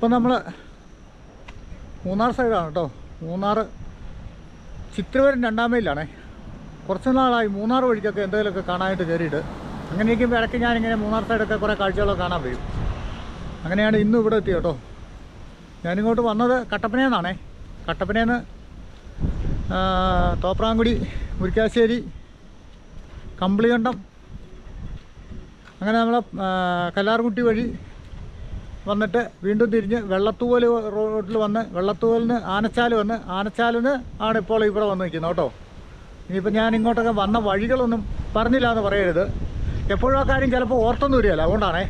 ഇപ്പം നമ്മൾ മൂന്നാർ സൈഡാണ് കേട്ടോ. മൂന്നാർ ചിത്രവരം രണ്ടാം മൈലാണേ കുറച്ച് നാളായി മൂന്നാർ വഴിക്കൊക്കെ എന്തെങ്കിലുമൊക്കെ കാണാനായിട്ട് കയറിയിട്ട്. അങ്ങനെ ഇടയ്ക്ക് ഞാനിങ്ങനെ മൂന്നാർ സൈഡൊക്കെ കുറേ കാഴ്ചകളൊക്കെ കാണാൻ പോയി അങ്ങനെയാണ് ഇന്നും ഇവിടെ എത്തിയത് കേട്ടോ. ഞാനിങ്ങോട്ട് വന്നത് കട്ടപ്പനയെന്നാണേ. കട്ടപ്പനയെന്ന് തോപ്രാങ്കുടി മുരിക്കാശ്ശേരി കമ്പിളികണ്ടം. അങ്ങനെ നമ്മളെ കല്ലാർകുട്ടി വഴി വന്നിട്ട് വീണ്ടും തിരിഞ്ഞ് വെള്ളത്തൂവൽ റോഡിൽ വന്ന് വെള്ളത്തൂവലിന് ആനച്ചാൽ വന്ന് ആനച്ചാലിന് ആണ് ഇപ്പോൾ ഇവിടെ വന്ന് നിൽക്കുന്നത് കേട്ടോ. ഇനിയിപ്പോൾ ഞാൻ ഇങ്ങോട്ടൊക്കെ വന്ന വഴികളൊന്നും പറഞ്ഞില്ല എന്ന് പറയരുത്. എപ്പോഴും ആ കാര്യം ചിലപ്പോൾ ഓർത്തൊന്നും വരികയല്ല. അതുകൊണ്ടാണേ.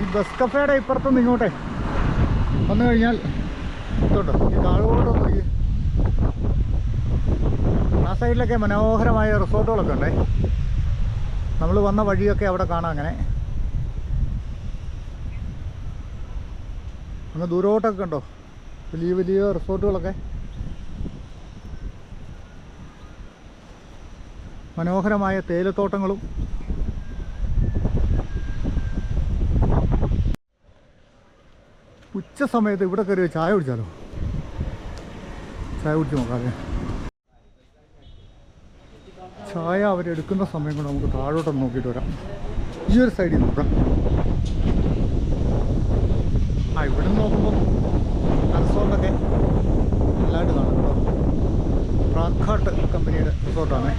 ഈ ബസ് കഫേയുടെ ഇപ്പുറത്തുനിന്ന് ഇങ്ങോട്ടേ വന്നു കഴിഞ്ഞാൽ ഇതുണ്ട്? ഈ താഴോട്ട് നോക്കി. ആ സൈഡിലൊക്കെ മനോഹരമായ റിസോർട്ടുകളൊക്കെ ഉണ്ടേ. നമ്മൾ വന്ന വഴിയൊക്കെ അവിടെ കാണാം അങ്ങനെ. അങ്ങ് ദൂരോട്ടൊക്കെ ഉണ്ടോ വലിയ വലിയ റിസോർട്ടുകളൊക്കെ. മനോഹരമായ തേയിലത്തോട്ടങ്ങളും. ഉച്ച സമയത്ത് ഇവിടെ കയറി ചായ കുടിച്ചാലോ? ചായ കുടിച്ച് നോക്കാതെ ചായ അവരെടുക്കുന്ന സമയം കൊണ്ട് നമുക്ക് താഴോട്ടൊന്ന് നോക്കിയിട്ട് വരാം. ഈ ഒരു സൈഡിൽ നോക്കാം ആ ഇവിടെ നിന്ന് നോക്കുമ്പോൾ റിസോർട്ടൊക്കെ നല്ലതായിട്ട് കാണും കേട്ടോ. പ്രാക്കാട്ട് കമ്പനിയുടെ റിസോർട്ടാണ്.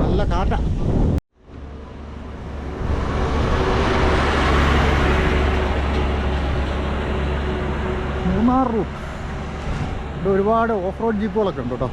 നല്ല കാറ്റ മൂന്നാർ റൂട്ട്. ഇവിടെ ഒരുപാട് ഓഫ് റോഡ് ജീപ്പുകളൊക്കെ ഉണ്ട് കേട്ടോ.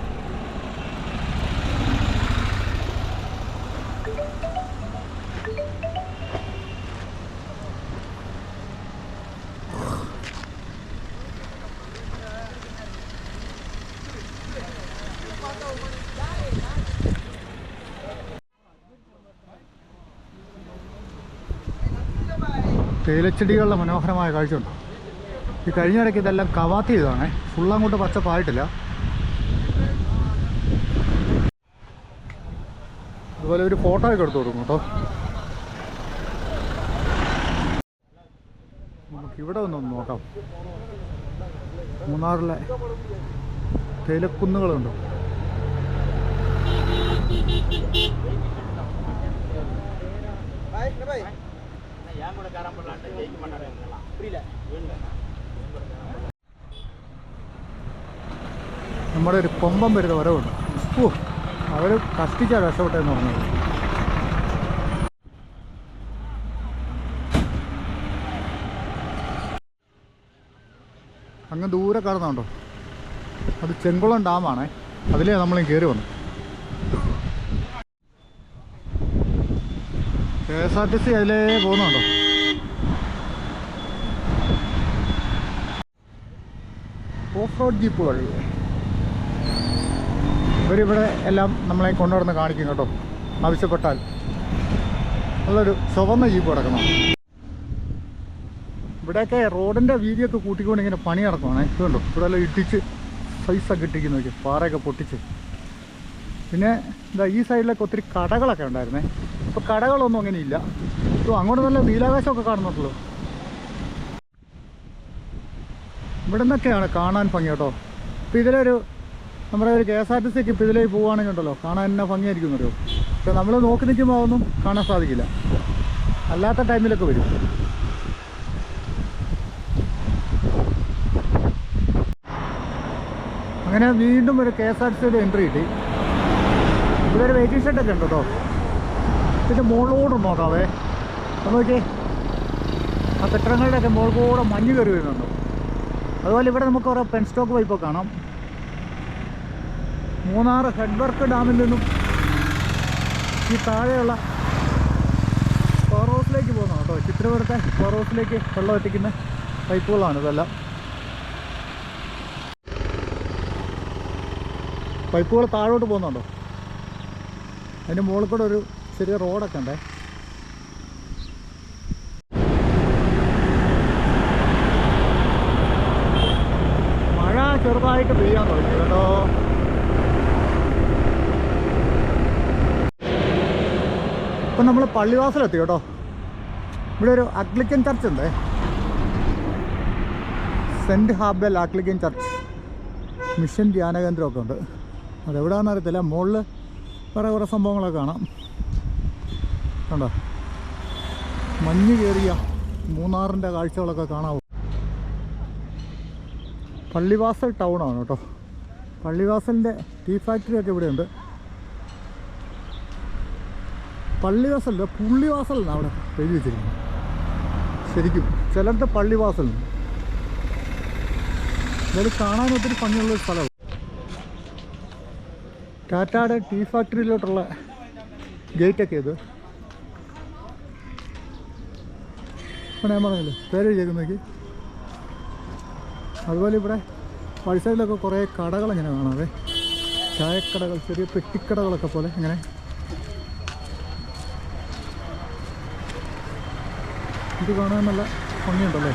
തേയിലച്ചെടികളുടെ മനോഹരമായ കാഴ്ചയുണ്ട്. ഈ കഴിഞ്ഞ ഇടയ്ക്ക് ഇതെല്ലാം കവാത്തി ചെയ്തതാണേ. ഫുൾ അങ്ങോട്ട് പച്ചപ്പായിട്ടില്ല അതുപോലെ ഒരു ഫോട്ടോ ഒക്കെ എടുത്തു കൊടുക്കും കേട്ടോ. നമുക്ക് ഇവിടെ ഒന്ന് നോക്കാം. മൂന്നാറിലെ തേയിലക്കുന്നുകളുണ്ട് നമ്മുടെ ഒരു കൊമ്പം വരുന്ന വരവുണ്ട്. ഓ അവർ കഷ്ടിച്ച രക്ഷപ്പെട്ടെന്ന് പറഞ്ഞത്. അങ്ങ് ദൂരെ കാണുന്നുണ്ടോ അത് ചെങ്കുളം ഡാമാണേ. അതിലേ നമ്മളും കയറി വന്നു. എസ് ആർ ടി സി അതിലേ പോകുന്നുണ്ടോ? ഓഫ് റോഡ് ജീപ്പുകൾ ഇവരിവിടെ എല്ലാം നമ്മളെ കൊണ്ടുവന്ന് കാണിക്കും കേട്ടോ. ആവശ്യപ്പെട്ടാൽ. നല്ലൊരു ചുവന്ന ജീപ്പ് കിടക്കണം. ഇവിടെയൊക്കെ റോഡിന്റെ വീതിയൊക്കെ കൂട്ടിക്കൊണ്ട് ഇങ്ങനെ പണി നടക്കുവാണ്. ഇതുണ്ടോ ഇവിടെ എല്ലാം ഇട്ടിച്ച് സൈസൊക്കെ ഇട്ടിരിക്കുന്നു നോക്കി പാറയൊക്കെ പൊട്ടിച്ച്. പിന്നെ എന്താ ഈ സൈഡിലൊക്കെ ഒത്തിരി കടകളൊക്കെ ഉണ്ടായിരുന്നേ. ഇപ്പോൾ കടകളൊന്നും അങ്ങനെ ഇല്ല ഇപ്പോൾ അങ്ങോട്ട് നല്ല നീലാകാശമൊക്കെ കാണുന്നുണ്ടല്ലോ. ഇവിടെ നിന്നൊക്കെയാണ് കാണാൻ ഭംഗി കേട്ടോ. ഇപ്പോൾ ഇതിലൊരു നമ്മുടെ ഒരു കെ എസ് ആർ ടി സിക്ക് ഇപ്പോൾ ഇതിലേക്ക് പോവുകയാണെങ്കിൽ ഉണ്ടല്ലോ. കാണാൻ എന്നാ ഭംഗിയായിരിക്കും അറിയോ പക്ഷെ നമ്മൾ നോക്കി നിൽക്കുമ്പോൾ അതൊന്നും കാണാൻ സാധിക്കില്ല. അല്ലാത്ത ടൈമിലൊക്കെ വരും. അങ്ങനെ വീണ്ടും ഒരു കെ എസ് ആർ ടി സിയുടെ എൻട്രി കിട്ടി. ഇവിടെ ഒരു വെയിറ്റിംഗ് ഷെഡൊക്കെ ഉണ്ട്? കേട്ടോ ഇതിന്റെ മുകളിലോട്ട് നോക്കാവേ. അപ്പോൾ നോക്കി ആ കെട്ടിടങ്ങളുടെയൊക്കെ കൂടെ മഞ്ഞ് കയറി വരുന്നുണ്ട്. അതുപോലെ ഇവിടെ നമുക്ക് ഓരോ പെൻ സ്റ്റോക്ക് പൈപ്പൊക്കെ കാണാം. മൂന്നാർ ഹെഡ് വർക്ക് ഡാമിൽ നിന്നും ഈ താഴെയുള്ള പവർ ഹൗസിലേക്ക് പോകുന്ന കേട്ടോ. ചിത്രപുരത്തെ പവർ ഹൗസിലേക്ക് വെള്ളം എത്തിക്കുന്ന പൈപ്പുകളാണ് ഇതെല്ലാം. പൈപ്പുകൾ താഴോട്ട് പോകുന്നുണ്ടോ? അതിന്റെ മുകളിൽ കൂടെ ഒരു ചെറിയ റോഡൊക്കെ ഉണ്ടേ. മഴ ചെറുതായിട്ട് പെയ്യാൻ തുടങ്ങി കേട്ടോ. ഇപ്പം നമ്മൾ പള്ളിവാസലെത്തി കേട്ടോ. ഇവിടെ ഒരു അഗ്ലിക്കൻ ചർച്ച് ഉണ്ട്. Saint ഹാബൽ Anglican church. മിഷൻ ധ്യാനകേന്ദ്രമൊക്കെ ഉണ്ട്. അതെവിടെയാണെന്ന് അറിയത്തില്ല. മുകളിൽ വേറെ കുറേ സംഭവങ്ങളൊക്കെ കാണാം. കണ്ടോ? മഞ്ഞ് കയറിയ മൂന്നാറിന്റെ കാഴ്ചകളൊക്കെ കാണാവൂ. പള്ളിവാസൽ ടൗണാണ് കേട്ടോ. പള്ളിവാസലിന്റെ ടീ ഫാക്ടറി ഒക്കെ ഇവിടെയുണ്ട്. പള്ളിവാസലിന്റെ എന്നാണ് അവിടെ എഴുതി വെച്ചിരിക്കുന്നത്. ശരിക്കും ചിലരുടെ പള്ളിവാസൽ. എന്തായാലും കാണാൻ ഒത്തിരി ഭംഗിയുള്ള സ്ഥലമാണ്. ടാറ്റയുടെ ടീ ഫാക്ടറിയിലോട്ടുള്ള ഗേറ്റൊക്കെ ഇത്. ഇവിടെ ഞാൻ പറഞ്ഞില്ലേ? പേര് എഴുതിയേക്കുന്നേക്ക് അതുപോലെ ഇവിടെ വഴി കുറേ കടകൾ ഇങ്ങനെ കാണാതെ ചായക്കടകൾ ചെറിയ പെട്ടിക്കടകളൊക്കെ പോലെ ഇങ്ങനെ. ഇത് കാണാൻ നല്ല ഭംഗിയുണ്ടല്ലേ?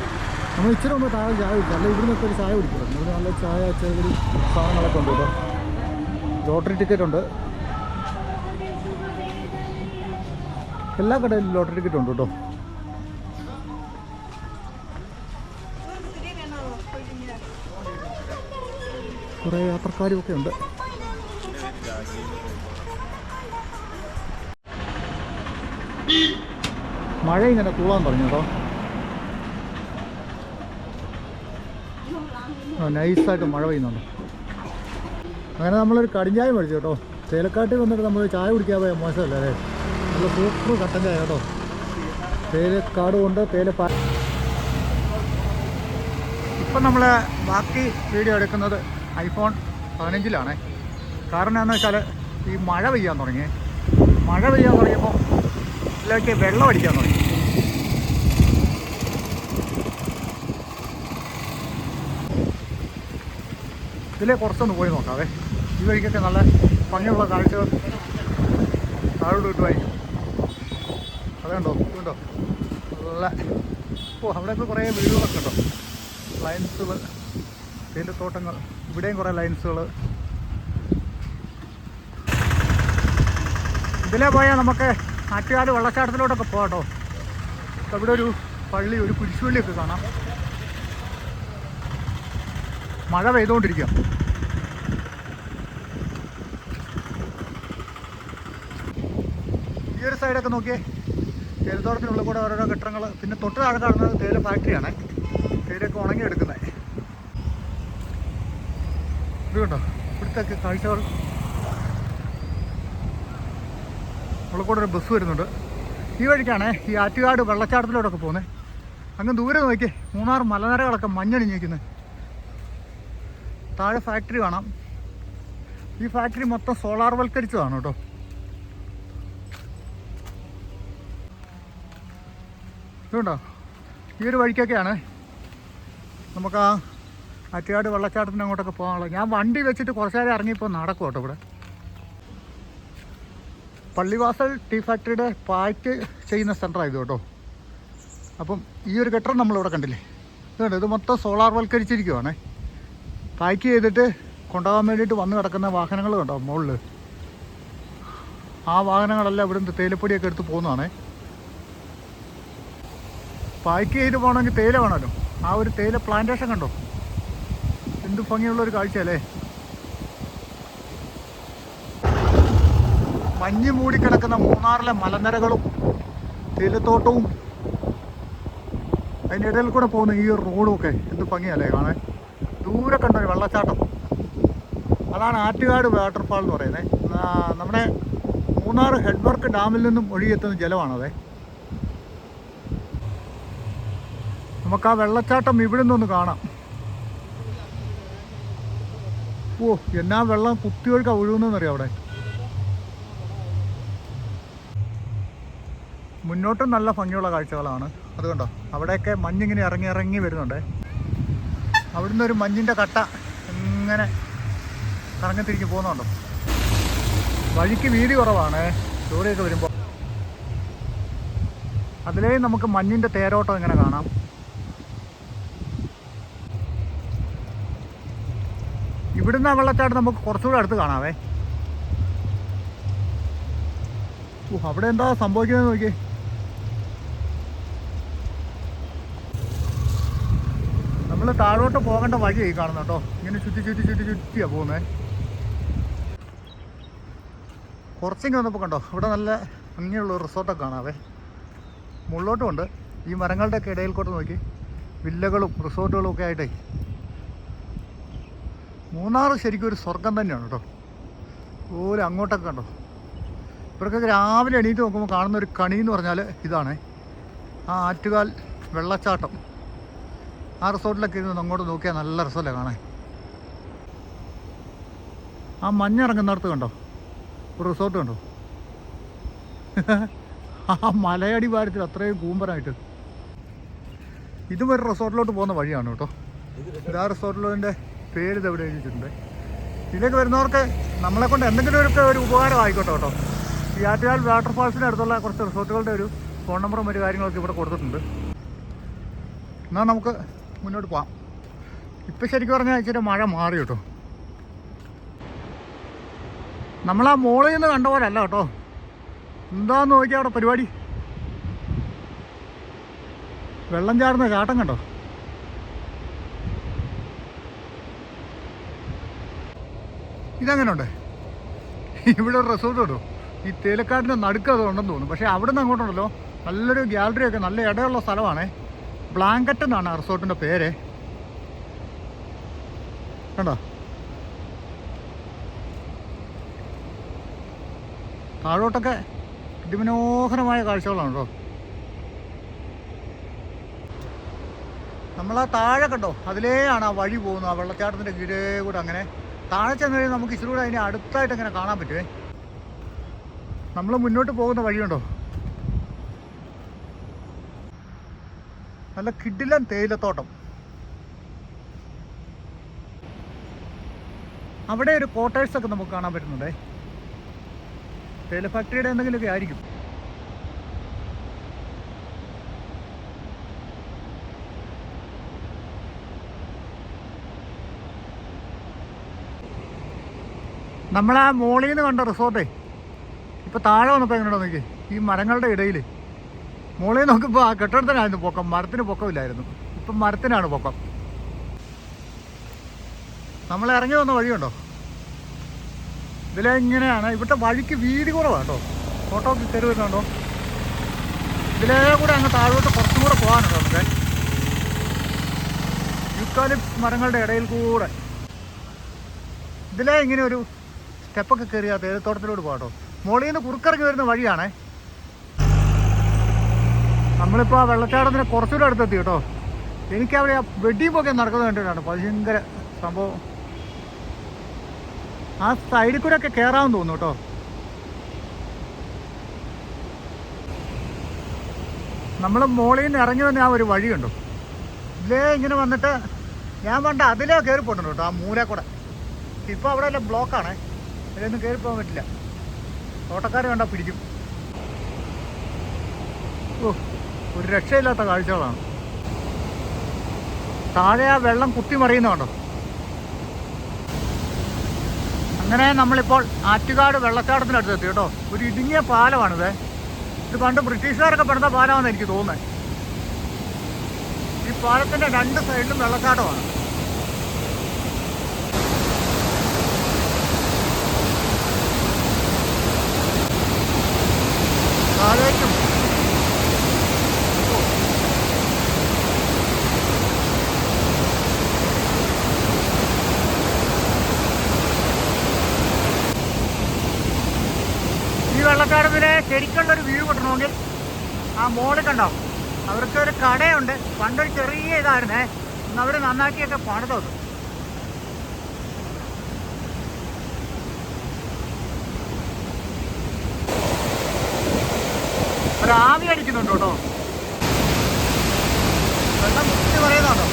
നമ്മൾ ഇച്ചിരി ഒന്ന് താഴെ ചായ കുടിക്കും അല്ല ഇവിടുന്നൊക്കെ ഒരു ചായ കുടിക്കണം ഇവിടെ നല്ല ചായ ചെറിയ സാധനങ്ങളൊക്കെ ഉണ്ട് കേട്ടോ ലോട്ടറി ടിക്കറ്റ് ഉണ്ട്. എല്ലാ കടയിലും ലോട്ടറി ടിക്കറ്റ് ഉണ്ട് കേട്ടോ. കുറേ യാത്രക്കാരും ഒക്കെ ഉണ്ട് മഴ ഇങ്ങനെ കൂളാൻ തുടങ്ങി നൈസായിട്ട് മഴ പെയ്യുന്നുണ്ട്. അങ്ങനെ നമ്മളൊരു കടിഞ്ചായ മേടിച്ചു കേട്ടോ. തേലക്കാട്ടിൽ വന്നിട്ട് നമ്മൾ ചായ കുടിക്കാൻ പോയാൽ മോശമല്ല? അല്ലേ? നല്ല സൂപ്പർ കട്ടൻ ചായ കേട്ടോ. തേലക്കാട് കൊണ്ട് തേലപ്പ ഇപ്പം നമ്മൾ ബാക്കി വീഡിയോ എടുക്കുന്നത് ഐഫോൺ പതിനഞ്ചിലാണ്. കാരണം എന്താണെന്ന് വെച്ചാൽ ഈ മഴ പെയ്യാൻ തുടങ്ങി. മഴ പെയ്യാൻ തുടങ്ങിയപ്പോൾ ഇതിലേക്ക് വെള്ളം അടിക്കാൻ തുടങ്ങി. ഇതിലെ കുറച്ചൊന്ന് പോയി നോക്കാവേ. ഈ വഴിക്കൊക്കെ നല്ല ഭംഗിയുള്ള കാഴ്ചകൾ താഴോട്ട് കിട്ടുമായിരിക്കും അതുണ്ടോ ഇതുണ്ടോ നല്ല ഓ അവിടെയൊക്കെ കുറേ വീടുകളൊക്കെ ഉണ്ടോ? ലൈൻസുകൾ തേയിലത്തോട്ടങ്ങൾ ഇവിടെയും കുറേ ലൈൻസുകൾ ഇതിലെ പോയാൽ നമുക്ക് ആറ്റുകാട് വെള്ളച്ചാട്ടത്തിലോട്ടൊക്കെ പോകാം കേട്ടോ അവിടെ ഒരു പള്ളി ഒരു കുരിശുപള്ളിയൊക്കെ കാണാം. മഴ പെയ്തുകൊണ്ടിരിക്കുക ഈ ഒരു സൈഡൊക്കെ നോക്കിയേ. തേയിലത്തോട്ടത്തിനുള്ളിൽ കൂടെ ഓരോരോ കെട്ടിടങ്ങൾ പിന്നെ തൊട്ട് താഴെ കാണുന്നത് തേയില ഫാക്ടറിയാണ് തേയിലൊക്കെ ഉണങ്ങിയെടുക്കുന്നത് ഇത് കണ്ടോ? ഇവിടുത്തെ കാഴ്ചകൾ. ഉള്ളിൽ കൂടെ ഒരു ബസ് വരുന്നുണ്ട്. ഈ വഴിക്കാണേ ഈ ആറ്റുകാട് വെള്ളച്ചാട്ടത്തിലോട്ടൊക്കെ പോകുന്നത് അങ്ങ് ദൂരെ നോക്കി മൂന്നാർ മലനിരകളൊക്കെ മഞ്ഞണിഞ്ഞ് നിൽക്കുന്നത് താഴെ ഫാക്ടറി കാണാം. ഈ ഫാക്ടറി മൊത്തം സോളാർ വൽക്കരിച്ചതാണ് കേട്ടോ. ഇതുണ്ടോ? ഈ ഒരു വഴിക്കൊക്കെയാണ്. നമുക്ക് ആ ആറ്റുകാട് വെള്ളച്ചാട്ടത്തിന് അങ്ങോട്ടൊക്കെ പോകാനുള്ളത് ഞാൻ വണ്ടി വെച്ചിട്ട് കുറച്ച് നേരം ഇറങ്ങിപ്പോൾ നടക്കും കേട്ടോ ഇവിടെ. പള്ളിവാസൽ ടീ ഫാക്ടറിയുടെ പാറ്റ് ചെയ്യുന്ന സെന്ററാണ് കേട്ടോ. അപ്പം ഈ ഒരു കെട്ടിടം നമ്മളിവിടെ കണ്ടില്ലേ? ഇതുണ്ട് ഇത് മൊത്തം സോളാർ വൽക്കരിച്ചിരിക്കുവാണേ. പാക്ക് ചെയ്തിട്ട് കൊണ്ടുപോകാൻ വേണ്ടിയിട്ട് വന്ന് കിടക്കുന്ന വാഹനങ്ങൾ കണ്ടോ മുകളിൽ ആ വാഹനങ്ങളെല്ലാം ഇവിടുന്ന് തേയിലപ്പൊടിയൊക്കെ എടുത്ത് പോകുന്നതാണേ. പാക്ക് ചെയ്ത് പോകണമെങ്കിൽ തേയില വേണമല്ലോ. ആ ഒരു തേയില പ്ലാന്റേഷൻ കണ്ടോ? എന്ത് ഭംഗിയുള്ള ഒരു കാഴ്ചയല്ലേ? മഞ്ഞ് മൂടിക്കിടക്കുന്ന മൂന്നാറിലെ മലനിരകളും തേയിലത്തോട്ടവും അതിന്റെ ഇടയിൽ കൂടെ പോകുന്ന ഈ റോഡും ഒക്കെ എന്ത് ഭംഗിയല്ലേ കാണാൻ? ദൂരെ കണ്ട ഒരു വെള്ളച്ചാട്ടം. അതാണ് ആറ്റുകാട് വാട്ടർഫാൾ എന്ന് പറയുന്നത് നമ്മുടെ മൂന്നാർ ഹെഡ് വർക്ക് ഡാമിൽ നിന്നും ഒഴുകിയെത്തുന്ന ജലമാണത്. നമുക്ക് ആ വെള്ളച്ചാട്ടം ഇവിടെ നിന്നൊന്ന് കാണാം. ഓ എന്നാ വെള്ളം കുത്തിയൊഴുക്ക ഒഴുകുന്നറിയാം അവിടെ? മുന്നോട്ടും നല്ല ഭംഗിയുള്ള കാഴ്ചകളാണ്. അതുകൊണ്ടോ അവിടെയൊക്കെ മഞ്ഞിങ്ങനെ ഇറങ്ങി ഇറങ്ങി വരുന്നുണ്ട്. അവിടുന്ന് ഒരു മഞ്ഞിന്റെ കട്ട ഇങ്ങനെ കറങ്ങത്തിരിഞ്ഞ് പോകുന്നുണ്ടോ? വഴിക്ക് വീതി കുറവാണ്. ദൂരെയൊക്കെ വരുമ്പോൾ അതിലേ നമുക്ക് മഞ്ഞിന്റെ തേരോട്ടം ഇങ്ങനെ കാണാം. ഇവിടുന്ന് ആ വെള്ളച്ചാട്ടം നമുക്ക് കുറച്ചുകൂടെ അടുത്ത് കാണാവേ. ഓ അവിടെ എന്താ സംഭവിക്കുന്നത് നോക്കി നമ്മൾ താഴോട്ട് പോകേണ്ട വഴിയായി കാണുന്നു കേട്ടോ. ഇങ്ങനെ ചുറ്റി ചുറ്റി ചുറ്റി ചുറ്റിയാണ് പോകുന്നത് കുറച്ചെങ്കിലും വന്നപ്പോൾ കണ്ടോ ഇവിടെ നല്ല ഭംഗിയുള്ള റിസോർട്ടൊക്കെ കാണാവേ. മുള്ളോട്ടുമുണ്ട് ഈ മരങ്ങളുടെയൊക്കെ ഇടയിൽ കൂടെ നോക്കി. വില്ലകളും റിസോർട്ടുകളും ഒക്കെ ആയിട്ടേ മൂന്നാർ ശരിക്കും ഒരു സ്വർഗം തന്നെയാണ് കേട്ടോ. ഓരോ അങ്ങോട്ടൊക്കെ കണ്ടോ? ഇവർക്കൊക്കെ രാവിലെ എണീറ്റ് നോക്കുമ്പോൾ കാണുന്ന ഒരു കണി എന്ന് പറഞ്ഞാൽ ഇതാണ്. ആ ആറ്റുകാൽ വെള്ളച്ചാട്ടം. ആ റിസോർട്ടിലൊക്കെ ഇരുന്ന് അങ്ങോട്ട് നോക്കിയാൽ നല്ല രസമല്ലേ കാണാൻ? ആ മഞ്ഞിറങ്ങുന്നിടത്ത് കണ്ടോ? ഒരു റിസോർട്ട് കണ്ടോ? ആ മലയടി വാരത്തിൽ അത്രയും കൂമ്പനായിട്ട്. ഇതും ഒരു റിസോർട്ടിലോട്ട് പോകുന്ന വഴിയാണ് കേട്ടോ. ഇത് ആ പേര് ഇതവിടെ എഴുതിയിട്ടുണ്ട്. ഇതിലേക്ക് വരുന്നവർക്ക് നമ്മളെ കൊണ്ട് എന്തെങ്കിലും ഒരു ഒരു ഉപകാരം ആയിക്കോട്ടെ കേട്ടോ. ഈ ആറ്റുകാൽ വാട്ടർഫാൾസിന്റെ അടുത്തുള്ള കുറച്ച് റിസോർട്ടുകളുടെ ഒരു ഫോൺ നമ്പറും മറ്റു കാര്യങ്ങളൊക്കെ ഇവിടെ കൊടുത്തിട്ടുണ്ട്. എന്നാൽ നമുക്ക് മുന്നോട്ട് പോവാം. ഇപ്പം ശരിക്കും പറഞ്ഞാൽ ഇച്ചിരി മഴ മാറി കേട്ടോ. നമ്മളാ മോളിൽ നിന്ന് കണ്ട പോലെ അല്ല കേട്ടോ. എന്താന്ന് നോക്കിയാൽ അവിടെ പരിപാടി? വെള്ളം ചാടുന്ന ചാട്ടം കണ്ടോ? ഇതെങ്ങനെ ഉണ്ട് ഇവിടെ ഒരു റിസോർട്ട് കിട്ടും ഈ തേലക്കാടിന്റെ നടുക്ക് അത് ഉണ്ടെന്ന് തോന്നുന്നു. പക്ഷേ അവിടെ നിന്ന് അങ്ങോട്ടുണ്ടല്ലോ. നല്ലൊരു ഗ്യാലറി ഒക്കെ നല്ല ഇടയുള്ള സ്ഥലമാണേ. ബ്ലാങ്കറ്റ് എന്നാണ് ആ റിസോർട്ടിന്റെ പേര്. കണ്ടോ? താഴോട്ടൊക്കെ അതിമനോഹരമായ കാഴ്ചകളാണ് കേട്ടോ. നമ്മളാ താഴെ കണ്ടോ? അതിലേയാണ് ആ വഴി പോകുന്നത്. ആ വെള്ളച്ചാട്ടത്തിന്റെ കീഴേ കൂടെ അങ്ങനെ താഴെ ചെന്ന് കഴിഞ്ഞാൽ നമുക്ക് ഇച്ചിരി കൂടെ അതിനെ അടുത്തായിട്ട് അങ്ങനെ കാണാൻ പറ്റുമേ നമ്മൾ മുന്നോട്ട് പോകുന്ന വഴിയുണ്ടോ? നല്ല കിഡിലൻ തേയിലത്തോട്ടം. അവിടെ ഒരു കോട്ടേഴ്സൊക്കെ നമുക്ക് കാണാൻ പറ്റുന്നുണ്ടേ. തേയില ഫാക്ടറിയുടെ എന്തെങ്കിലുമൊക്കെ ആയിരിക്കും. നമ്മളാ മോളിൽ നിന്ന് കണ്ട റിസോർട്ടേ? ഇപ്പൊ താഴെ വന്നപ്പോൾ എങ്ങനെയാണോ നോക്കി ഈ മരങ്ങളുടെ ഇടയിൽ മോളിൽ നോക്കുമ്പോൾ ആ കെട്ടിടത്തിനായിരുന്നു പൊക്കം. മരത്തിന് പൊക്കമില്ലായിരുന്നു. ഇപ്പം മരത്തിനാണ് പൊക്കം. നമ്മൾ ഇറങ്ങി വന്ന വഴിയുണ്ടോ? ഇതിലെങ്ങനെയാണ്? ഇവിടുത്തെ വഴിക്ക് വീതി കുറവാട്ടോ ഫോട്ടോ തരുവരുന്നുണ്ടോ വരുന്നുണ്ടോ ഇതിലേ കൂടെ അങ്ങ് താഴോട്ട് കുറച്ചും കൂടെ പോകാനുണ്ടോ നമുക്ക്? യുക്കാലിപ്സ് മരങ്ങളുടെ ഇടയിൽ കൂടെ. ഇതിലേ ഇങ്ങനെ ഒരു സ്റ്റെപ്പൊക്കെ കയറി ആ തേയിലത്തോട്ടത്തിലോട്ട് പോകാട്ടോ മുകളിൽ നിന്ന് കുറുക്കിറങ്ങി വരുന്ന വഴിയാണേ. നമ്മളിപ്പോൾ ആ വെള്ളച്ചാട്ടത്തിന് കുറച്ചുകൂടെ അടുത്തെത്തി കേട്ടോ. എനിക്കവിടെ ആ വെടിയുമൊക്കെ നടക്കുന്നത് കണ്ടിട്ടാണ്. ഭയങ്കര സംഭവം. ആ സൈഡിൽ കൂടെ ഒക്കെ കയറാമെന്ന് തോന്നുന്നു കേട്ടോ. നമ്മൾ മോളിൽ നിന്ന് ഇറങ്ങി വന്ന ആ ഒരു വഴിയുണ്ടോ ഇതിലേ ഇങ്ങനെ വന്നിട്ട് ഞാൻ പണ്ട് അതിലേ കയറി പോയിട്ടുണ്ട് കേട്ടോ ആ മൂല ഇപ്പോൾ അവിടെ എല്ലാം ബ്ലോക്കാണേ അതിലൊന്നും കയറി പോകാൻ പറ്റില്ല. തോട്ടക്കാർ കണ്ടാൽ പിടിക്കും. ഓ ഒരു രക്ഷയില്ലാത്ത കാഴ്ചകളാണ്. താഴെ ആ വെള്ളം കുത്തിമറിയുന്നുണ്ടോ അങ്ങനെ നമ്മളിപ്പോൾ ആറ്റുകാട് വെള്ളച്ചാട്ടത്തിനടുത്ത് എത്തി കേട്ടോ. ഒരു ഇടുങ്ങിയ പാലമാണിത്. ഇത് പണ്ട് ബ്രിട്ടീഷുകാരൊക്കെ പണിത പാലമാണെന്ന് എനിക്ക് തോന്നുന്നത്. ഈ പാലത്തിന്റെ രണ്ട് സൈഡിലും വെള്ളച്ചാട്ടമാണ്. ശരിക്കുള്ളൊരു വ്യൂ കിട്ടണമെങ്കിൽ ആ മോളിൽ കണ്ടോ? അവർക്ക് ഒരു കടയുണ്ട്. പണ്ടൊരു ചെറിയ ഇതായിരുന്നേ. ഇന്ന് അവർ നന്നാക്കിയൊക്കെ പണിതത് ഒരാവി അടിക്കുന്നുണ്ട് കേട്ടോ. വെള്ളം കുത്തി പറയുന്നുണ്ടോ?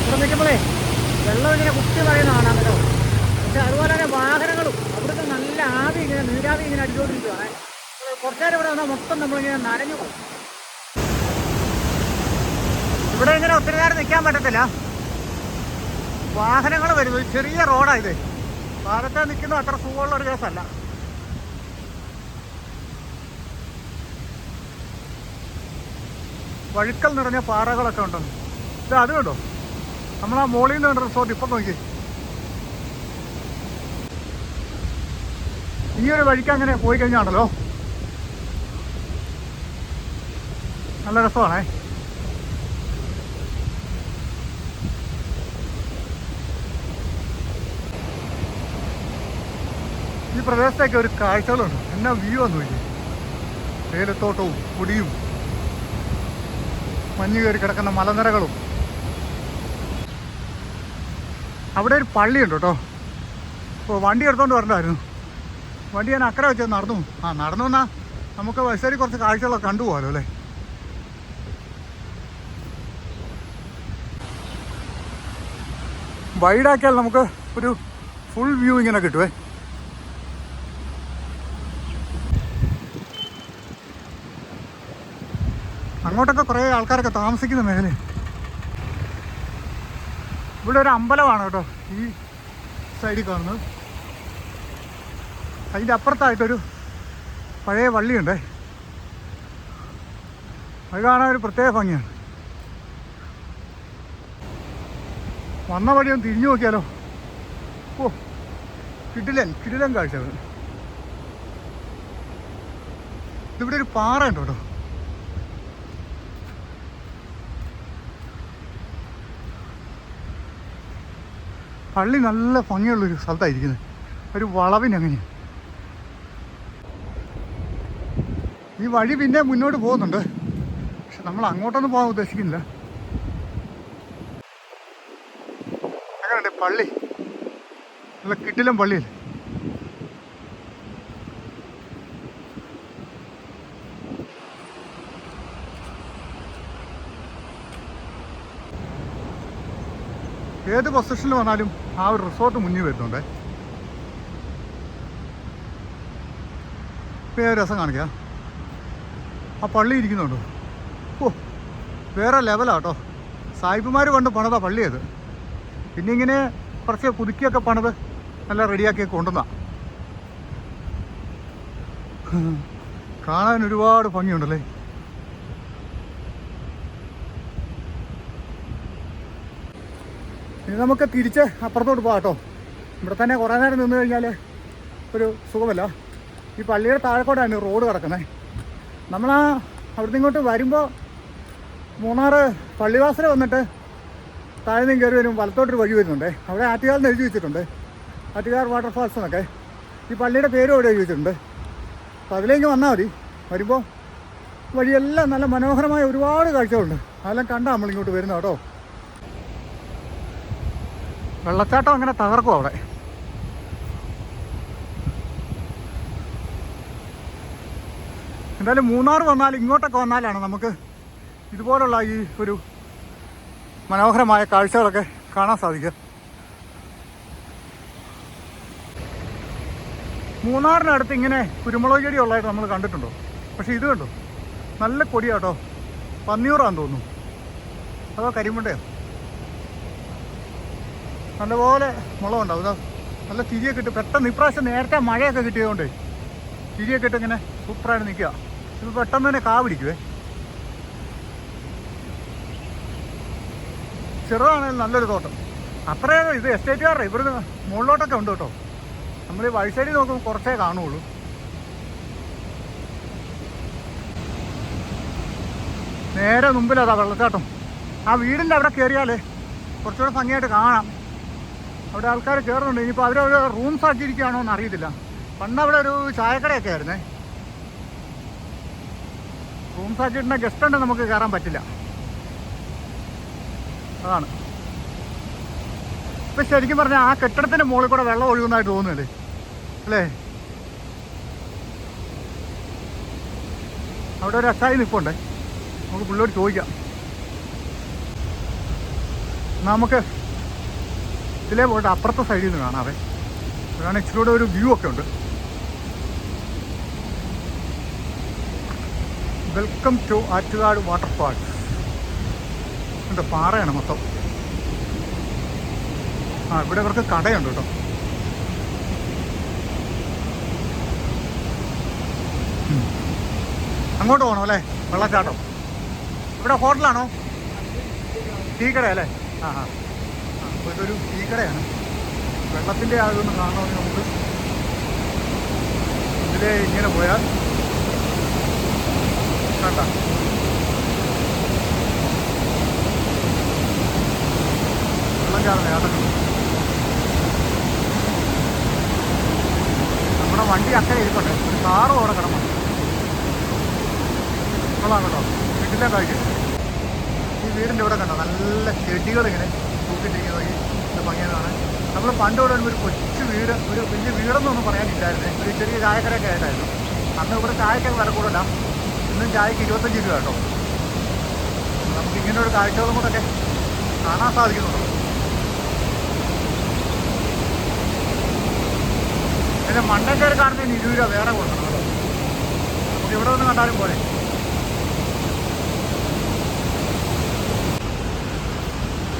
ഇവിടെ നിൽക്കുമ്പോഴേ വെള്ളം ഇങ്ങനെ കുത്തി പറയുന്നതാണ് കേട്ടോ പക്ഷെ അതുപോലെ ആവി ഇങ്ങനെ നീരാവി ഇങ്ങനെ അടിച്ചുകൊണ്ടിരിക്കുകയാണ് കുറച്ചു നേരം ഇവിടെ വന്നാൽ മൊത്തം നമ്മളിങ്ങനെ നനഞ്ഞു പോകും. ഇവിടെ ഇങ്ങനെ ഒത്തിരി നേരം നിൽക്കാൻ പറ്റത്തില്ല. വാഹനങ്ങൾ വരുന്നത് ചെറിയ റോഡാണ് ഇത്. പാലത്തെ നിൽക്കുന്നത് അത്ര സുഖമുള്ള ഒരു കേസല്ല. വഴുക്കൽ നിറഞ്ഞ പാറകളൊക്കെ ഉണ്ടെന്ന്. ഇത് അത് നമ്മൾ നമ്മളാ മോളിൽ നിന്ന് റിസോർട്ട് ഇപ്പം നോക്കി ഈ ഒരു വഴിക്ക് അങ്ങനെ പോയി കഴിഞ്ഞാണല്ലോ. നല്ല രസമാണേ. ഈ പ്രദേശത്തേക്ക് ഒരു കാഴ്ചകളുണ്ട്. എന്നാ വ്യൂ വന്നു നോക്കി തേയിലത്തോട്ടവും പൊടിയും മഞ്ഞ് കയറി കിടക്കുന്ന മലനിരകളും. അവിടെ ഒരു പള്ളിയുണ്ട് കേട്ടോ. അപ്പോൾ വണ്ടി എടുത്തോണ്ട് വരണ്ടായിരുന്നു. വണ്ടി ഞാൻ അക്കരെ വെച്ച് നടന്നു. ആ നടന്നു എന്നാ നമുക്ക് വൈശ്ശേരി കുറച്ച് കാഴ്ചകളൊക്കെ കണ്ടുപോകാലോ അല്ലേ? വൈഡാക്കിയാൽ നമുക്ക് ഒരു ഫുൾ വ്യൂ ഇങ്ങനെ കിട്ടുവേ. അങ്ങോട്ടൊക്കെ കുറേ ആൾക്കാരൊക്കെ താമസിക്കുന്ന മേഖല ഇവിടെ ഒരു അമ്പലമാണ് കേട്ടോ ഈ സൈഡിൽ കാണുന്നത്. അതിന്റെ അപ്പുറത്തായിട്ടൊരു പഴയ വള്ളിയുണ്ട്. അത് കാണാൻ ഒരു പ്രത്യേക ഭംഗിയാണ്. വന്ന വഴി ഒന്ന് തിരിഞ്ഞു നോക്കിയാലോ? ഓ കിടിലൻ കിടിലൻ കാഴ്ച ഇതിവിടെ ഒരു പാറ ഉണ്ട് കേട്ടോ. പള്ളി നല്ല ഭംഗിയുള്ളൊരു സ്ഥലത്തായിരിക്കുന്നത്. ഒരു വളവിന് ഈ വഴി പിന്നെ മുന്നോട്ട് പോകുന്നുണ്ട്. പക്ഷെ നമ്മൾ അങ്ങോട്ടൊന്നും പോകാൻ ഉദ്ദേശിക്കുന്നില്ല. അങ്ങനെയുണ്ട് പള്ളി? നല്ല കിട്ടിലും പള്ളിയിൽ ഏത് പൊസിഷനിൽ വന്നാലും ആ ഒരു റിസോർട്ട് മുന്നിൽ വരുന്നുണ്ട്. ഇപ്പം രസം കാണിക്കാം? ആ പള്ളി ഇരിക്കുന്നുണ്ടോ? ഓ വേറെ ലെവലാണ് ലെവലാട്ടോ സായിപ്പുമാർ പണ്ട് പണിതാ പള്ളിയത് പിന്നെ ഇങ്ങനെ കുറച്ച് പുതുക്കിയൊക്കെ പണിത് നല്ല റെഡിയാക്കി കൊണ്ടുവന്ന. കാണാൻ ഒരുപാട് ഭംഗിയുണ്ടല്ലേ? ഇനി നമുക്ക് തിരിച്ച് അപ്പുറത്തോട്ട് പോകാം കേട്ടോ ഇവിടെ തന്നെ കുറേ നേരം നിന്ന് കഴിഞ്ഞാൽ ഒരു സുഖമല്ല. ഈ പള്ളിയുടെ താഴെക്കോട്ടാണ് റോഡ് കിടക്കുന്നത് നമ്മളാ അവിടുന്ന് ഇങ്ങോട്ട് വരുമ്പോൾ മൂന്നാറ് പള്ളിവാസൽ വന്നിട്ട് താഴെ നിന്ന് കയറി വരും വലത്തോട്ടൊരു വഴി വരുന്നുണ്ട്. അവിടെ ആറ്റുകാലിന് എഴുതി വെച്ചിട്ടുണ്ട്. ആറ്റുകാർ വാട്ടർഫാൾസ് എന്നൊക്കെ. ഈ പള്ളിയുടെ പേരും അവിടെ എഴുതി വെച്ചിട്ടുണ്ട്. അപ്പോൾ അതിലേക്ക് വന്നാൽ മതി. വരുമ്പോൾ വഴിയെല്ലാം നല്ല മനോഹരമായ ഒരുപാട് കാഴ്ചകളുണ്ട്. അതെല്ലാം കണ്ടാൽ നമ്മളിങ്ങോട്ട് വരുന്നത് കേട്ടോ. വെള്ളച്ചാട്ടം അങ്ങനെ തകർക്കും അവിടെ. എന്തായാലും മൂന്നാർ വന്നാൽ ഇങ്ങോട്ടൊക്കെ വന്നാലാണ് നമുക്ക് ഇതുപോലുള്ള ഈ ഒരു മനോഹരമായ കാഴ്ചകളൊക്കെ കാണാൻ സാധിക്കുക. മൂന്നാറിനടുത്ത് ഇങ്ങനെ കുരുമുളക് ചെടി ഉള്ളതായിട്ട് നമ്മൾ കണ്ടിട്ടുണ്ടോ? പക്ഷെ ഇത് കണ്ടോ? നല്ല കൊടിയാട്ടോ. പന്നിയൂറാന്ന് തോന്നുന്നു. അതോ കരിമുണ്ടയോ നല്ലപോലെ മുളകുണ്ടാവും ഇതാ നല്ല തിരിയൊക്കെ ഇട്ട് പെട്ടെന്ന് ഇപ്രാവശ്യം നേരത്തെ മഴയൊക്കെ കിട്ടിയതുകൊണ്ട് തിരിയൊക്കെ ഇട്ട് ഇങ്ങനെ സൂപ്പറായിട്ട് നിൽക്കുക. ഇത് പെട്ടെന്ന് തന്നെ കാ പിടിക്കുവേ. ചെറുതാണെങ്കിൽ നല്ലൊരു തോട്ടം. അത്രേ ഇത് എസ്റ്റേറ്റുകാരുടെ ഇവിടുന്ന് മുകളിലോട്ടൊക്കെ ഉണ്ട് കേട്ടോ. നമ്മൾ ഈ വഴിസൈഡിൽ നോക്കുമ്പോൾ കുറച്ചേ കാണുള്ളൂ. നേരെ മുമ്പിലതാ വെള്ളച്ചാട്ടം. ആ വീടിന്റെ അവിടെ കയറിയാൽ കുറച്ചുകൂടെ ഭംഗിയായിട്ട് കാണാം. അവിടെ ആൾക്കാർ കയറുന്നുണ്ട് ഇനിയിപ്പോൾ അവരവിടെ റൂംസ് ആക്കിയിരിക്കുകയാണോ എന്ന് അറിയത്തില്ല പണ്ട് അവിടെ ഒരു ചായക്കടയൊക്കെ ആയിരുന്നേ. റൂംസ് ആക്കിയിട്ടുണ്ടെങ്കിൽ ഗസ്റ്റ് ഉണ്ട് നമുക്ക് കയറാൻ പറ്റില്ല. അതാണ്. ഇപ്പം ശരിക്കും പറഞ്ഞാൽ ആ കെട്ടിടത്തിന്റെ മുകളിൽ കൂടെ വെള്ളം ഒഴുകുന്നതായിട്ട് തോന്നുന്നില്ലേ? അല്ലേ? അവിടെ ഒരു അച്ചായി നിൽപ്പുണ്ട് നമുക്ക് പുള്ളിയോട് ചോദിക്കാം. നമുക്ക് ഇതിലേ പോയിട്ട് അപ്പുറത്തെ സൈഡിൽ നിന്ന് കാണാവേ. അതാണ് ഇച്ചിരി കൂടെ ഒരു വ്യൂ ഒക്കെ ഉണ്ട്. വെൽക്കം ടു ആറ്റുകാട് പാർക്ക് ഉണ്ട് പാറയാണ് മൊത്തം. ആ ഇവിടെ ഇവർക്ക് കടയുണ്ട് കേട്ടോ. അങ്ങോട്ട് പോകണം അല്ലേ? വെള്ളച്ചാട്ടം. ഇവിടെ ഹോട്ടലാണോ? ടീ കട അല്ലേ? ആ ആ, അപ്പോൾ ഇതൊരു ടീ കടയാണ്. വെള്ളത്തിന്റെ ആയതൊന്ന് കാണണമെങ്കിൽ നമുക്ക് ഇതിലെ ഇങ്ങനെ പോയാൽ കണ്ട? വെള്ളം ചാടുന്ന കേട്ടോ. നമ്മുടെ വണ്ടി അക്കരെ ഇരിക്കട്ടെ ഒരു കാറ് ഓടെ കിടന്നു കൊള്ളാം കേട്ടോ. വീട്ടിലെ കാഴ്ച ഈ വീടിന്റെ ഇവിടെ കണ്ടോ? നല്ല ചെടികളിങ്ങനെ ഈ ഇത് ഭംഗിയാണ്. നമ്മൾ പണ്ട് ഇവിടെ ഒരു കൊച്ചു വീട് ഒരു വലിയ വീടെന്നൊന്നും പറയാനില്ലായിരുന്നു. ഒരു ചെറിയ ചായക്കടയൊക്കെ ആയിട്ടായിരുന്നു. അന്ന് ഇവിടെ ചായക്കൊക്കെ വില കൂടുതല. ഇന്നും ചായക്ക് ഇരുപത്തഞ്ച് രൂപ കേട്ടോ. നമുക്ക് ഇങ്ങനെ ഒരു കാഴ്ചകളും കൂടെയൊക്കെ കാണാൻ സാധിക്കുന്നുണ്ടോ. പിന്നെ മണ്ടക്കാർ കാണുന്നതിന് ഇരുപത് രൂപ വേറെ കൊടുക്കണം കേട്ടോ. നമുക്ക് ഇവിടെ ഒന്ന് കണ്ടാലും പോലെ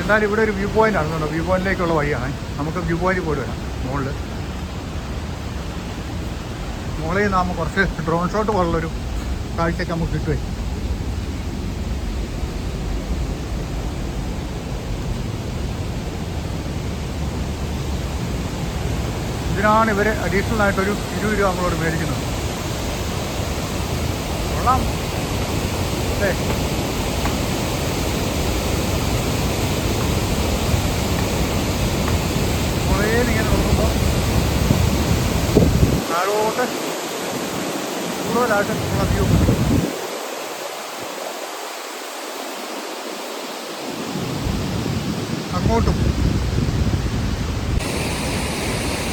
എന്നാലും ഇവിടെ ഒരു വ്യൂ പോയിന്റ് ആണ് വ്യൂ പോയിന്റിലേക്കുള്ള വഴിയാണ്. നമുക്ക് വ്യൂ പോയിന്റ് പോയി വരാം മുകളിൽ മുകളിൽ നിന്ന് ആകുമ്പോൾ കുറച്ച് ഡ്രോൺ ഷോട്ട് പോലുള്ളൊരു കാഴ്ചയൊക്കെ നമുക്ക് കിട്ടുമേ ഇതിനാണ് ഇവർ അഡീഷണൽ ആയിട്ടൊരു ഇരുപത് രൂപ നമ്മളോട് മേടിക്കുന്നത്. കൊള്ളാം. അല്ലേ? കുറേ ഇങ്ങനെ നോക്കുമ്പോൾ താഴോട്ട് കൂടുതലായിട്ട് ഉള്ള വ്യൂ അങ്ങോട്ടും.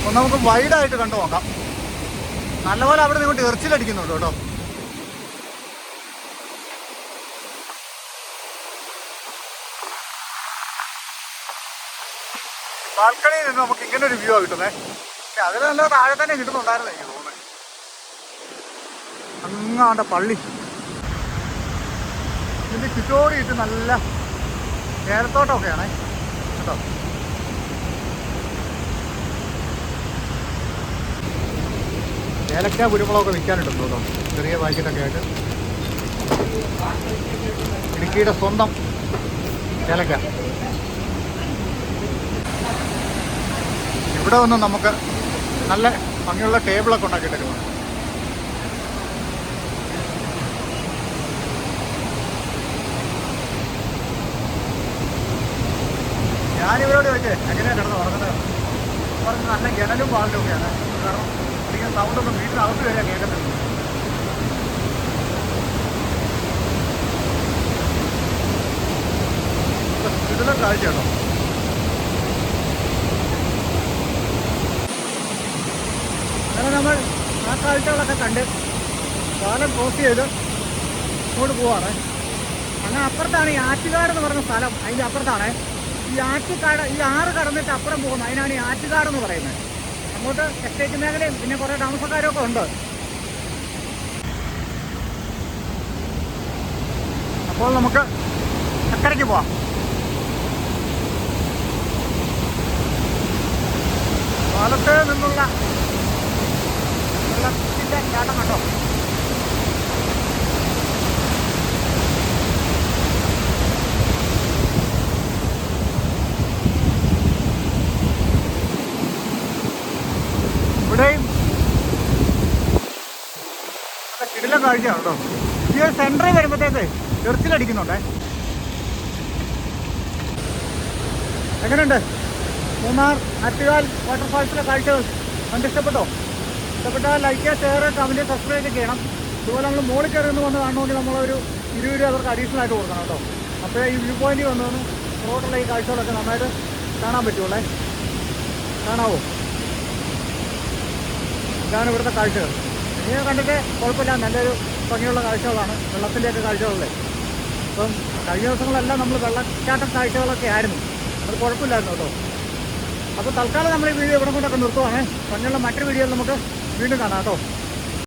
ഒന്ന് നമുക്ക് വൈഡായിട്ട് കണ്ടു നോക്കാം. നല്ലപോലെ അവിടെ നിങ്ങൾ എറിച്ചിലടിക്കുന്നുണ്ട് കേട്ടോ. ബാൽക്കണിയിൽ നിന്ന് നമുക്ക് ഇങ്ങനെ ഒരു വ്യൂ ആ കിട്ടുന്നേ. പക്ഷെ അതിൽ നല്ല താഴെ തന്നെ കിട്ടുന്നുണ്ടായിരുന്നു എനിക്ക് തോന്നുന്നത് അങ്ങാണ്ട പള്ളി. ഇതിന്റെ ചുറ്റോടിയിട്ട് നല്ല ഏലത്തോട്ടമൊക്കെയാണേ കേട്ടോ? ഏലക്ക കുരുമുളകൊക്കെ വിൽക്കാനുണ്ടെന്ന് തോന്നുന്നു. ചെറിയ പാക്കറ്റൊക്കെ ആയിട്ട്. ഇടുക്കിയുടെ സ്വന്തം ഏലക്ക. ഇവിടെ വന്ന് നമുക്ക് നല്ല ഭംഗിയുള്ള ടേബിളൊക്കെ ഉണ്ടാക്കിയിട്ടൊക്കെ തരുമോ ഞാനിവരോട് ചോദിച്ചേ എങ്ങനെയാണ് കിടന്ന് ഉറങ്ങുന്നത്? പറഞ്ഞ് നല്ല ജനലും വാതിലും ഒക്കെയാണ്. കാരണം അധികം സൗണ്ടൊന്നും വീട്ടിനകത്ത് വരെ കേൾക്കത്തില്ല. ഇതിലും കാഴ്ച കേട്ടോ അങ്ങനെ നമ്മൾ ആ കാഴ്ചകളൊക്കെ കണ്ട് പാലം ക്രോസ് ചെയ്ത് ഇങ്ങോട്ട് പോവാണ്. അങ്ങനെ അപ്പുറത്താണ് ഈ ആറ്റുകാട് എന്ന് പറഞ്ഞ സ്ഥലം. അതിന്റെ അപ്പുറത്താണ് ഈ ആറ്റുകാട് ഈ ആറ് കടന്നിട്ട് അപ്പുറം പോകുന്നത് അതിനാണ് ഈ ആറ്റുകാട് എന്ന് പറയുന്നത്. അങ്ങോട്ട് എസ്റ്റേറ്റ് മേഖലയും പിന്നെ കുറേ താമസക്കാരൊക്കെ ഉണ്ട്. അപ്പോൾ നമുക്ക് അക്കരയ്ക്ക് പോവാം. പാലത്ത് നിന്നുള്ള വെള്ളത്തിന്റെ ചാട്ടം കണ്ടോ ഇവിടെയും കിടില കാഴ്ചയാണ് കേട്ടോ. ഈ ഒരു സെന്ററിൽ വരുമ്പോഴത്തേക്ക് എർച്ചിലടിക്കുന്നുണ്ടേ എങ്ങനെയുണ്ട്? മൂന്നാർ ആറ്റുകാൽ വാട്ടർഫാൾസിലെ കാഴ്ചകൾ. കണ്ട് ഇഷ്ടപ്പെട്ടോ? ഇഷ്ടപ്പെട്ടാൽ ലൈക്ക് ഷെയർ കമന്റ് സബ്സ്ക്രൈബ് ചെയ്യണം. അതുപോലെ നമ്മൾ മുകളിൽ കയറി നിന്ന് വന്ന് കാണണമെങ്കിൽ നമ്മളൊരു ഇരുപത് രൂപ അവർക്ക് അഡീഷണൽ ആയിട്ട് കൊടുക്കണം കേട്ടോ. അപ്പോഴേ ഈ വ്യൂ പോയിന്റ് വന്നു റോഡുള്ള ഈ കാഴ്ചകളൊക്കെ നന്നായിട്ട് കാണാൻ പറ്റുള്ളേ കാണാവോ? ഇതാണ് ഇവിടുത്തെ കാഴ്ചകൾ. ഇനി കണ്ടിട്ട് കുഴപ്പമില്ല. നല്ലൊരു ഭംഗിയുള്ള കാഴ്ചകളാണ് വെള്ളത്തിന്റെയൊക്കെ കാഴ്ചകളല്ലേ? അപ്പം കഴിഞ്ഞ ദിവസങ്ങളെല്ലാം നമ്മൾ വെള്ളച്ചാട്ടം കാഴ്ചകളൊക്കെ ആയിരുന്നു. അത് കുഴപ്പമില്ലായിരുന്നു കേട്ടോ. അപ്പോൾ തൽക്കാലം നമ്മൾ ഈ വീഡിയോ ഇവിടെ കൊണ്ടൊക്കെ നിർത്തുവാണ്. ഭംഗിയുള്ള മറ്റൊരു വീഡിയോയിൽ നമുക്ക് വീണ്ടും കാണാം കേട്ടോ.